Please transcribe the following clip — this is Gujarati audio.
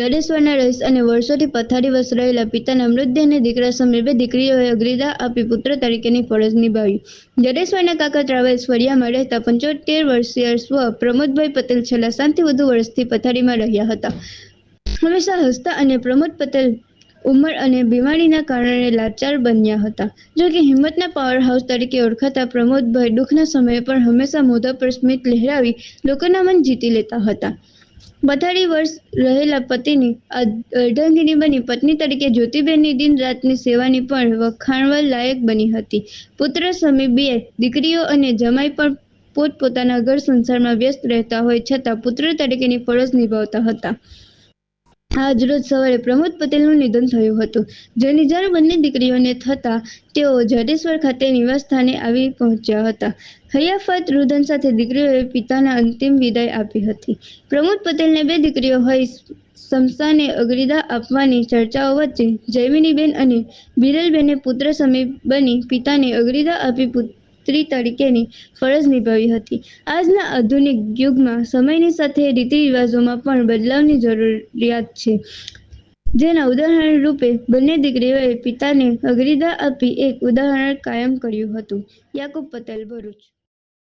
જડેશ્વરના રહીશ અને વર્ષોથી પથારી વસ રહેલા પિતાના મૃતદેહને દીકરા સમીર બે દીકરીઓએ અગ્રીદા આપી પુત્ર તરીકેની ફરજ નિભાવી. જાડેશ્વરના કાકા ટ્રાવેલ્સ ફળિયામાં રહેતા પંચોતેર વર્ષીય સ્વ પ્રમોદભાઈ પટેલ છેલ્લા સાતથી વધુ વર્ષથી પથારીમાં રહ્યા હતા. હંમેશા હસતા અને પ્રમોદ પટેલ ઉંમર અને બીમારીના કારણે લાચાર બન્યા હતા. જો કે હિંમતના પાવર હાઉસ તરીકે ઓળખાતા પ્રમોદભાઈ દુઃખના સમયે પણ હંમેશા મોઢા પર સ્મિત લહેરાવી લોકોના મન જીતી લેતા હતા. પથારી વર્ષ રહેલા પતિની અર્ધાંગીની બની પત્ની તરીકે જ્યોતિબેનની દિન રાતની સેવાની પણ વખાણવા લાયક બની હતી. પુત્ર સમી બે, દીકરીઓ અને જમાઈ પણ પોતપોતાના ઘર સંસારમાં વ્યસ્ત રહેતા હોય છતાં પુત્ર તરીકેની ફરજ નિભાવતા હતા. આજ રોજ સવારે પ્રમોદ પટેલનું નિધન થયું હતું. જેની જાણ બંને દીકરીઓને થતા તેઓ જડેશ્વર ખાતે નિવાસસ્થાને આવી પહોંચ્યા હતા. હૈયાફત રુદન સાથે દીકરીઓએ પિતાના અંતિમ વિદાય આપી હતી. પ્રમોદ પટેલને બે દીકરીઓ હોય, શમશાને અગ્રિદા આપવાની ચર્ચાઓ વચ્ચે જયમિનીબેન અને બિરલબેને પુત્ર સમીપ બની પિતાને અગ્રિદા આપી પુત્રી તરીકેની ફરજ નિભાવી હતી. આજના આધુનિક યુગમાં સમયની સાથે રીતિ રિવાજોમાં પણ બદલાવની જરૂરિયાત છે. જેના ઉદાહરણ રૂપે બંને દીકરીઓએ પિતાને અગ્રિદા આપી એક ઉદાહરણ કાયમ કર્યું હતું. યાકુબ પટેલ ભરૂચ.